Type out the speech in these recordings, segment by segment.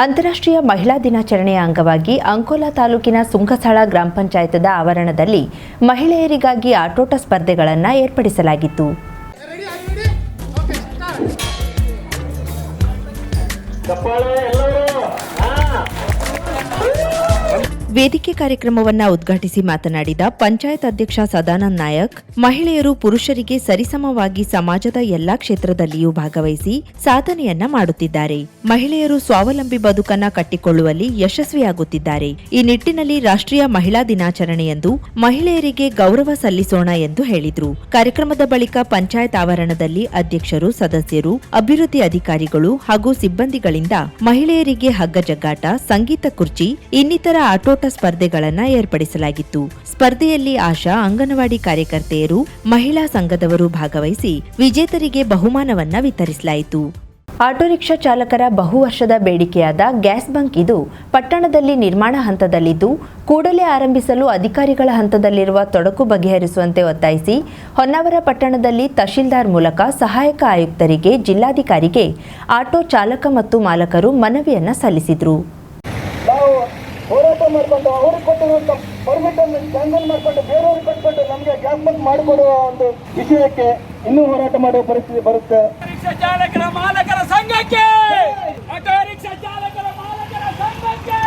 ಅಂತಾರಾಷ್ಟ್ರೀಯ ಮಹಿಳಾ ದಿನಾಚರಣೆಯ ಅಂಗವಾಗಿ ಅಂಕೋಲಾ ತಾಲೂಕಿನ ಸುಂಕಸಾಳ ಗ್ರಾಮ ಪಂಚಾಯತದ ಆವರಣದಲ್ಲಿ ಮಹಿಳೆಯರಿಗಾಗಿ ಆಟೋಟ ಸ್ಪರ್ಧೆಗಳನ್ನು ಏರ್ಪಡಿಸಲಾಗಿತ್ತು. ವೇದಿಕೆ ಕಾರ್ಯಕ್ರಮವನ್ನ ಉದ್ಘಾಟಿಸಿ ಮಾತನಾಡಿದ ಪಂಚಾಯತ್ ಅಧ್ಯಕ್ಷ ಸದಾನಂದ ನಾಯಕ್, ಮಹಿಳೆಯರು ಪುರುಷರಿಗೆ ಸರಿಸಮವಾಗಿ ಸಮಾಜದ ಎಲ್ಲಾ ಕ್ಷೇತ್ರದಲ್ಲಿಯೂ ಭಾಗವಹಿಸಿ ಸಾಧನೆಯನ್ನ ಮಾಡುತ್ತಿದ್ದಾರೆ. ಮಹಿಳೆಯರು ಸ್ವಾವಲಂಬಿ ಬದುಕನ್ನ ಕಟ್ಟಿಕೊಳ್ಳುವಲ್ಲಿ ಯಶಸ್ವಿಯಾಗುತ್ತಿದ್ದಾರೆ. ಈ ನಿಟ್ಟಿನಲ್ಲಿ ರಾಷ್ಟ್ರೀಯ ಮಹಿಳಾ ದಿನಾಚರಣೆಯಂದು ಮಹಿಳೆಯರಿಗೆ ಗೌರವ ಸಲ್ಲಿಸೋಣ ಎಂದು ಹೇಳಿದ್ರು. ಕಾರ್ಯಕ್ರಮದ ಬಳಿಕ ಪಂಚಾಯತ್ ಆವರಣದಲ್ಲಿ ಅಧ್ಯಕ್ಷರು, ಸದಸ್ಯರು, ಅಭಿವೃದ್ಧಿ ಅಧಿಕಾರಿಗಳು ಹಾಗೂ ಸಿಬ್ಬಂದಿಗಳಿಂದ ಮಹಿಳೆಯರಿಗೆ ಹಗ್ಗ ಜಗ್ಗಾಟ, ಸಂಗೀತ ಕುರ್ಚಿ, ಇನ್ನಿತರ ಆಟೋಟ ಸ್ಪರ್ಧೆಗಳನ್ನ ಏರ್ಪಡಿಸಲಾಗಿತ್ತು. ಸ್ಪರ್ಧೆಯಲ್ಲಿ ಆಶಾ ಅಂಗನವಾಡಿ ಕಾರ್ಯಕರ್ತೆಯರು, ಮಹಿಳಾ ಸಂಘದವರು ಭಾಗವಹಿಸಿ ವಿಜೇತರಿಗೆ ಬಹುಮಾನವನ್ನ ವಿತರಿಸಲಾಯಿತು. ಆಟೋರಿಕ್ಷಾ ಚಾಲಕರ ಚಾಲಕರ ಬಹುವರ್ಷದ ಬೇಡಿಕೆಯಾದ ಗ್ಯಾಸ್ ಬಂಕ್ ಇದು ಪಟ್ಟಣದಲ್ಲಿ ನಿರ್ಮಾಣ ಹಂತದಲ್ಲಿದ್ದು, ಕೂಡಲೇ ಆರಂಭಿಸಲು ಅಧಿಕಾರಿಗಳ ಹಂತದಲ್ಲಿರುವ ತೊಡಕು ಬಗೆಹರಿಸುವಂತೆ ಒತ್ತಾಯಿಸಿ, ಹೊನ್ನಾವರ ಪಟ್ಟಣದಲ್ಲಿ ತಹಶೀಲ್ದಾರ್ ಮೂಲಕ ಸಹಾಯಕ ಆಯುಕ್ತರಿಗೆ ಜಿಲ್ಲಾಧಿಕಾರಿಗೆ ಆಟೋ ಚಾಲಕ ಮತ್ತು ಮಾಲಕರು ಮನವಿಯನ್ನ ಸಲ್ಲಿಸಿದ್ರು. ಮಾಡ್ಕೊಂಡು ಅವ್ರಿಗೆ ಕೊಟ್ಟಿರುವಂತ ಪರ್ಮಿಟ್ ಅನ್ನು ಕ್ಯಾನ್ಸಲ್ ಮಾಡ್ಕೊಂಡು ಬೇರೆಯವ್ರಿಗೆ ಕೊಟ್ಬಿಟ್ಟು ನಮಗೆ ಗ್ಯಾಸ್ ಬಂದ್ ಮಾಡಿಕೊಡುವ ಒಂದು ವಿಷಯಕ್ಕೆ ಇನ್ನೂ ಹೋರಾಟ ಮಾಡುವ ಪರಿಸ್ಥಿತಿ ಬರುತ್ತೆ. ಚಾಲಕರ ಮಾಲಕರ ಸಂಘಕ್ಕೆ ಆಟೋ ರಿಕ್ಷಾ ಚಾಲಕರ ಮಾಲಕರ ಸಂಘಕ್ಕೆ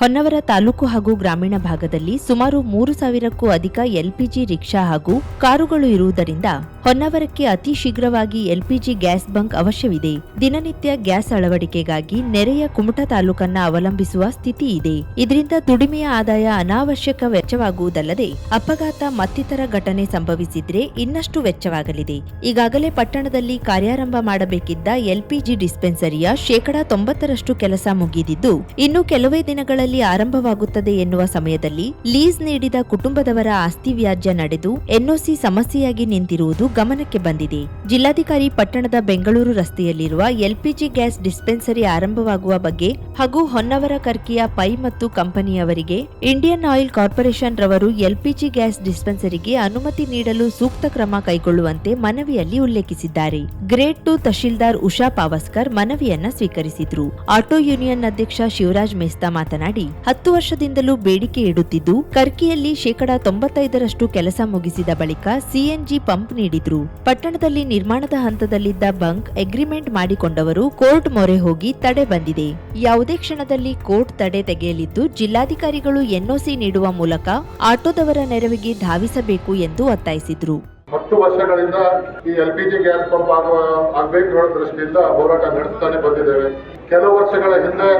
ಹೊನ್ನವರ ತಾಲೂಕು ಹಾಗೂ ಗ್ರಾಮೀಣ ಭಾಗದಲ್ಲಿ ಸುಮಾರು ಮೂರು ಸಾವಿರಕ್ಕೂ ಅಧಿಕ ಎಲ್ಪಿಜಿ ರಿಕ್ಷಾ ಹಾಗೂ ಕಾರುಗಳು ಇರುವುದರಿಂದ ಹೊನ್ನವರಕ್ಕೆ ಅತಿ ಶೀಘ್ರವಾಗಿ ಎಲ್ಪಿಜಿ ಗ್ಯಾಸ್ ಬಂಕ್ ಅವಶ್ಯವಿದೆ. ದಿನನಿತ್ಯ ಗ್ಯಾಸ್ ಅಳವಡಿಕೆಗಾಗಿ ನೆರೆಯ ಕುಮಟಾ ತಾಲೂಕನ್ನ ಅವಲಂಬಿಸುವ ಸ್ಥಿತಿ ಇದೆ. ಇದರಿಂದ ದುಡಿಮೆಯ ಆದಾಯ ಅನಾವಶ್ಯಕ ವೆಚ್ಚವಾಗುವುದಲ್ಲದೆ ಅಪಘಾತ ಮತ್ತಿತರ ಘಟನೆ ಸಂಭವಿಸಿದ್ರೆ ಇನ್ನಷ್ಟು ವೆಚ್ಚವಾಗಲಿದೆ. ಈಗಾಗಲೇ ಪಟ್ಟಣದಲ್ಲಿ ಕಾರ್ಯಾರಂಭ ಮಾಡಬೇಕಿದ್ದ ಎಲ್ಪಿಜಿ ಡಿಸ್ಪೆನ್ಸರಿಯ ಶೇಕಡಾ ತೊಂಬತ್ತರಷ್ಟು ಕೆಲಸ ಮುಗಿದಿದ್ದು, ಇನ್ನು ಕೆಲವೇ ದಿನಗಳಲ್ಲಿ ಆರಂಭವಾಗುತ್ತದೆ ಎನ್ನುವ ಸಮಯದಲ್ಲಿ ಲೀಸ್ ನೀಡಿದ ಕುಟುಂಬದವರ ಆಸ್ತಿ ವ್ಯಾಜ್ಯ ನಡೆದು ಎನ್ಒಸಿ ಸಮಸ್ಯೆಯಾಗಿ ನಿಂತಿರುವುದು ಗಮನಕ್ಕೆ ಬಂದಿದೆ. ಜಿಲ್ಲಾಧಿಕಾರಿ ಪಟ್ಟಣದ ಬೆಂಗಳೂರು ರಸ್ತೆಯಲ್ಲಿರುವ ಎಲ್ಪಿಜಿ ಗ್ಯಾಸ್ ಡಿಸ್ಪೆನ್ಸರಿ ಆರಂಭವಾಗುವ ಬಗ್ಗೆ ಹಾಗೂ ಹೊನ್ನವರ ಕರ್ಕಿಯ ಪೈ ಮತ್ತು ಕಂಪನಿಯವರಿಗೆ ಇಂಡಿಯನ್ ಆಯಿಲ್ ಕಾರ್ಪೊರೇಷನ್ ರವರು ಎಲ್ಪಿಜಿ ಗ್ಯಾಸ್ ಡಿಸ್ಪೆನ್ಸರಿಗೆ ಅನುಮತಿ ನೀಡಲು ಸೂಕ್ತ ಕ್ರಮ ಕೈಗೊಳ್ಳುವಂತೆ ಮನವಿಯಲ್ಲಿ ಉಲ್ಲೇಖಿಸಿದ್ದಾರೆ. ಗ್ರೇಡ್ ಟು ತಹಶೀಲ್ದಾರ್ ಉಷಾ ಪಾವಸ್ಕರ್ ಮನವಿಯನ್ನ ಸ್ವೀಕರಿಸಿದ್ರು. ಆಟೋ ಯೂನಿಯನ್ ಅಧ್ಯಕ್ಷ ಶಿವರಾಜ್ ಮೇಸ್ತಾ ಮಾತನಾಡಿ ಹತ್ತು ವರ್ಷದಿಂದಲೂ ಬೇಡಿಕೆ ಇಡುತ್ತಿದ್ದು, ಕರ್ಕಿಯಲ್ಲಿ ಶೇಕಡಾ ತೊಂಬತ್ತೈದರಷ್ಟು ಕೆಲಸ ಮುಗಿಸಿದ ಬಳಿಕ ಸಿಎನ್ಜಿ ಪಂಪ್ ನೀಡಿದ್ರು. ಪಟ್ಟಣದಲ್ಲಿ ನಿರ್ಮಾಣದ ಹಂತದಲ್ಲಿದ್ದ ಬಂಕ್ ಅಗ್ರಿಮೆಂಟ್ ಮಾಡಿಕೊಂಡವರು ಕೋರ್ಟ್ ಮೊರೆ ಹೋಗಿ ತಡೆ ಬಂದಿದೆ. ಯಾವುದೇ ಕ್ಷಣದಲ್ಲಿ ಕೋರ್ಟ್ ತಡೆ ತೆಗೆಯಲಿದ್ದು, ಜಿಲ್ಲಾಧಿಕಾರಿಗಳು ಎನ್ಒಸಿ ನೀಡುವ ಮೂಲಕ ಆಟೋದವರ ನೆರವಿಗೆ ಧಾವಿಸಬೇಕು ಎಂದು ಒತ್ತಾಯಿಸಿದ್ರು. ಹತ್ತು ವರ್ಷಗಳಿಂದ ಈ ಎಲ್ ಪಿ ಗ್ಯಾಸ್ ಪಂಪ್ ಆಗುವ ಆಗ್ಬೇಕು ದೃಷ್ಟಿಯಿಂದ ಹೋರಾಟ ನಡೆಸ್ತಾನೆ ಬಂದಿದ್ದೇವೆ. ಕೆಲವು ವರ್ಷಗಳ ಹಿಂದೆ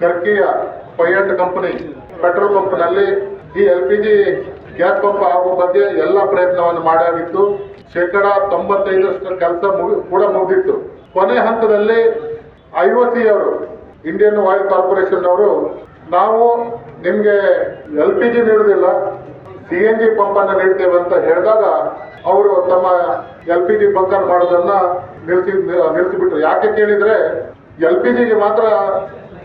ಟರ್ಕಿಯ ಪೈಂಟ್ ಕಂಪನಿ ಪೆಟ್ರೋಲ್ ಪಂಪ್ನಲ್ಲಿ ಈ L P G gas pump ಆಗುವ ಬಗ್ಗೆ ಎಲ್ಲ ಪ್ರಯತ್ನವನ್ನು ಮಾಡಾಗಿತ್ತು ಶೇಕಡ ತೊಂಬತ್ತೈದರಷ್ಟು ಕೆಲಸ ಕೂಡ ಮುಗಿದಿತ್ತು. ಕೊನೆ ಹಂತದಲ್ಲಿ ಐ ಒ ಸಿ ಅವರು ಇಂಡಿಯನ್ ಆಯಿಲ್ ಕಾರ್ಪೊರೇಷನ್ ಅವರು ನಾವು ನಿಮಗೆ ಎಲ್ ಪಿ ಜಿ ನೀಡುವುದಿಲ್ಲ ಸಿ ಎನ್ ಜಿ ಪಂಪನ್ನು ನೀಡ್ತೇವೆ ಅಂತ ಹೇಳಿದಾಗ ಅವರು ತಮ್ಮ ಎಲ್ ಪಿ ಜಿ ಬಂಕರ್ ಮಾಡೋದನ್ನ ನಿಲ್ಲಿಸಿ ನಿಲ್ಲಿಸಿಬಿಟ್ರು ಯಾಕೆ ಕೇಳಿದ್ರೆ ಎಲ್ ಪಿ ಜಿಗೆ ಮಾತ್ರ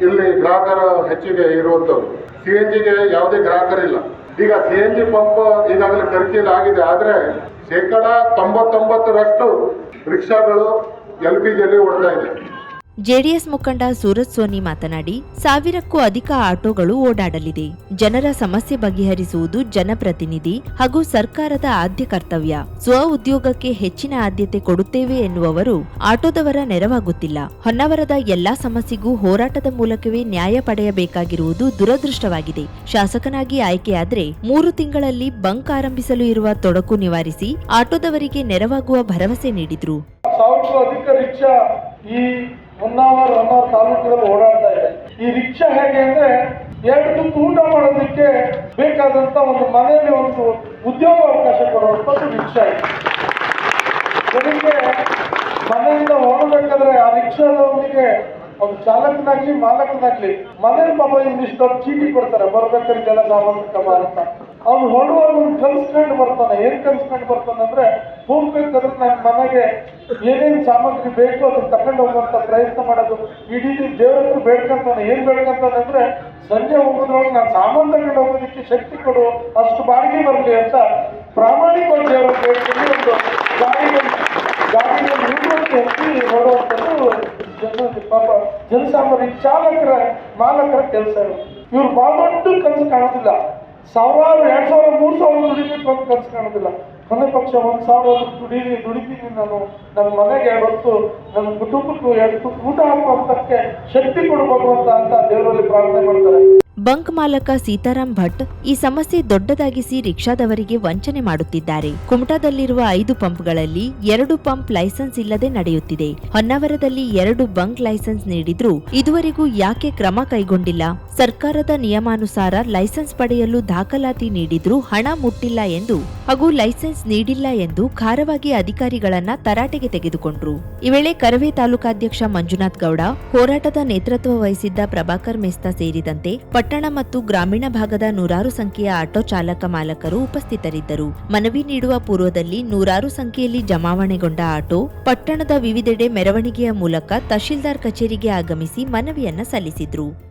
ಇಲ್ಲಿ ಗ್ರಾಹಕರ ಹೆಚ್ಚಿಗೆ ಇರುವಂತವ್ರು ಸಿ ಎನ್ ಜಿಗೆ ಯಾವುದೇ ಗ್ರಾಹಕರಿಲ್ಲ. ಈಗ ಸಿ ಎನ್ ಜಿ ಪಂಪ್ ಈಗಾಗಲೇ ಟರ್ಕಿಯಲ್ಲಿ ಆಗಿದೆ ಆದ್ರೆ ಶೇಕಡ ತೊಂಬತ್ತೊಂಬತ್ತರಷ್ಟು ರಿಕ್ಷಾಗಳು ಎಲ್ ಪಿ ಜಿಯಲ್ಲಿ ಓಡ್ತಾ ಇದೆ. ಜೆಡಿಎಸ್ ಮುಖಂಡ ಸೂರಜ್ ಸೋನಿ ಮಾತನಾಡಿ, ಸಾವಿರಕ್ಕೂ ಅಧಿಕ ಆಟೋಗಳು ಓಡಾಡಲಿದೆ. ಜನರ ಸಮಸ್ಯೆ ಬಗೆಹರಿಸುವುದು ಜನಪ್ರತಿನಿಧಿ ಹಾಗೂ ಸರ್ಕಾರದ ಆದ್ಯ ಕರ್ತವ್ಯ. ಸ್ವ ಉದ್ಯೋಗಕ್ಕೆ ಹೆಚ್ಚಿನ ಆದ್ಯತೆ ಕೊಡುತ್ತೇವೆ ಎನ್ನುವವರು ಆಟೋದವರ ನೆರವಾಗುತ್ತಿಲ್ಲ. ಹೊನ್ನವರದ ಎಲ್ಲಾ ಸಮಸ್ಯೆಗೂ ಹೋರಾಟದ ಮೂಲಕವೇ ನ್ಯಾಯ ಪಡೆಯಬೇಕಾಗಿರುವುದು ದುರದೃಷ್ಟವಾಗಿದೆ. ಶಾಸಕನಾಗಿ ಆಯ್ಕೆಯಾದರೆ ಮೂರು ತಿಂಗಳಲ್ಲಿ ಬಂಕ್ ಆರಂಭಿಸಲು ಇರುವ ತೊಡಕು ನಿವಾರಿಸಿ ಆಟೋದವರಿಗೆ ನೆರವಾಗುವ ಭರವಸೆ ನೀಡಿದ್ರು. ಹೊನ್ನಾವರ ಹೊನ್ನಾವರ ತಾಲೂಕಿನಲ್ಲಿ ಓಡಾಡ್ತಾ ಇದೆ. ಈ ರಿಕ್ಷಾ ಹೇಗೆ ಅಂದ್ರೆ ಎರಡು ತುತ್ತು ಊಟ ಮಾಡೋದಕ್ಕೆ ಬೇಕಾದಂತ ಒಂದು ಮನೆಯಲ್ಲಿ ಒಂದು ಉದ್ಯೋಗ ಅವಕಾಶ ಕೊಡುವಂಥದ್ದು ರಿಕ್ಷಾ ಇದೆ. ಜನಕ್ಕೆ ಮನೆಯಿಂದ ಹೋಗಬೇಕಾದ್ರೆ ಆ ರಿಕ್ಷಾದವರಿಗೆ ಒಂದು ಚಾಲಕನಾಗ್ಲಿ ಮಾಲಕನಾಗ್ಲಿ ಮನೇಲಿ ಪಾಪ ಇಂದಿಷ್ಟು ಚೀಟಿ ಕೊಡ್ತಾರೆ, ಬರ್ಬೇಕಾದ್ರೆ ಜನ ಸಾಮಾನ್ಯ ಕಮ ಅಂತ. ಅವ್ನು ಹೊರಡುವಾಗ ಕಲ್ಸ್ಕೊಂಡು ಬರ್ತಾನೆ ಏನ್ ಕಲ್ಸ್ಕೊಂಡು ಬರ್ತಾನೆ ಅಂದ್ರೆ ಹೋಗ್ಬೇಕಾದ್ರೆ ನನ್ನ ಮನೆಗೆ ಏನೇನ್ ಸಾಮಗ್ರಿ ಬೇಕು ಅದನ್ನ ತಗೊಂಡು ಹೋಗುವಂತ ಪ್ರಯತ್ನ ಮಾಡೋದು. ಇಡೀ ದಿನ ದೇವ್ರ ಹತ್ರ ಬೇಡ್ಕೊಂತಾನೆ. ಏನ್ ಬೇಡ್ಕೊಂತಾನೆ ಅಂದ್ರೆ, ಸಂಜೆ ಹೋಗೋದ್ರೊಳಗೆ ನಾನು ಸಾಮಾನು ತಗೊಂಡು ಹೋಗೋದಕ್ಕೆ ಶಕ್ತಿ ಕೊಡು, ಅಷ್ಟು ಬಾಡಿಗೆ ಬರಲಿ ಅಂತ ಪ್ರಾಮಾಣಿಕವಾಗಿ ದೇವರ ಬೇಡ್ಕೊಂಡು ಒಂದು ಗಾಡಿಗೆ ಗಾಡಿಗೆ ಎತ್ತಿ ಎತ್ತಿ ನೋಡುವಂಥದ್ದು ಜನ ಪಾಪ ಜನಸಾಮಾನ್ಯ ಚಾಲಕರ, ಮಾಲಕರ ಕೆಲಸ ಇವ್ರು ಭಾಳ ದೊಡ್ಡ ಕನಸು ಕಾಣೋದಿಲ್ಲ. ಸಾವಿರಾರು ಎರಡು ಸಾವಿರ, ಮೂರು ಸಾವಿರ ದುಡಿಬೇಕು ಅಂತ ಕನಸು ಕಾಣೋದಿಲ್ಲ. ಕೊನೆ ಪಕ್ಷ ಒಂದು ಸಾವಿರ ದುಡೀನಿ ದುಡಿತೀನಿ ನಾನು. ನನ್ನ ಮನೆಗೆ ಎರಡು ಹೊತ್ತು, ನನ್ನ ಕುಟುಂಬಕ್ಕೂ ಎರಡು ಊಟ ಹಾಕುವಂತಕ್ಕೆ ಶಕ್ತಿ ಕೊಡು ಅಂತ ಅಂತ ದೇವರಲ್ಲಿ ಪ್ರಾರ್ಥನೆ ಮಾಡ್ತಾರೆ. ಬಂಕ್ ಮಾಲಕ ಸೀತಾರಾಮ್ ಭಟ್ ಈ ಸಮಸ್ಯೆ ದೊಡ್ಡದಾಗಿಸಿ ರಿಕ್ಷಾದವರಿಗೆ ವಂಚನೆ ಮಾಡುತ್ತಿದ್ದಾರೆ. ಕುಮಟಾದಲ್ಲಿರುವ ಐದು ಪಂಪ್ಗಳಲ್ಲಿ ಎರಡು ಪಂಪ್ ಲೈಸೆನ್ಸ್ ಇಲ್ಲದೆ ನಡೆಯುತ್ತಿದೆ. ಹೊನ್ನಾವರದಲ್ಲಿ ಎರಡು ಬಂಕ್ ಲೈಸೆನ್ಸ್ ನೀಡಿದ್ರೂ ಇದುವರೆಗೂ ಯಾಕೆ ಕ್ರಮ ಕೈಗೊಂಡಿಲ್ಲ? ಸರ್ಕಾರದ ನಿಯಮಾನುಸಾರ ಲೈಸೆನ್ಸ್ ಪಡೆಯಲು ದಾಖಲಾತಿ ನೀಡಿದ್ರೂ ಹಣ ಮುಟ್ಟಿಲ್ಲ ಎಂದು ಹಾಗೂ ಲೈಸೆನ್ಸ್ ನೀಡಿಲ್ಲ ಎಂದು ಖಾರವಾಗಿ ಅಧಿಕಾರಿಗಳನ್ನ ತರಾಟೆಗೆ ತೆಗೆದುಕೊಂಡ್ರು. ಈ ವೇಳೆ ಕರವೇ ತಾಲೂಕಾಧ್ಯಕ್ಷ ಮಂಜುನಾಥ್ ಗೌಡ, ಹೋರಾಟದ ನೇತೃತ್ವ ವಹಿಸಿದ್ದ ಪ್ರಭಾಕರ್ ಮೆಸ್ತಾ ಸೇರಿದಂತೆ ಪಟ್ಟಣ ಮತ್ತು ಗ್ರಾಮೀಣ ಭಾಗದ ನೂರಾರು ಸಂಖ್ಯೆಯ ಆಟೋ ಚಾಲಕ ಮಾಲಕರು ಉಪಸ್ಥಿತರಿದ್ದರು. ಮನವಿ ನೀಡುವ ಪೂರ್ವದಲ್ಲಿ ನೂರಾರು ಸಂಖ್ಯೆಯಲ್ಲಿ ಜಮಾವಣೆಗೊಂಡ ಆಟೋ ಪಟ್ಟಣದ ವಿವಿಧೆಡೆ ಮೆರವಣಿಗೆಯ ಮೂಲಕ ತಹಶೀಲ್ದಾರ್ ಕಚೇರಿಗೆ ಆಗಮಿಸಿ ಮನವಿಯನ್ನ ಸಲ್ಲಿಸಿದ್ರು.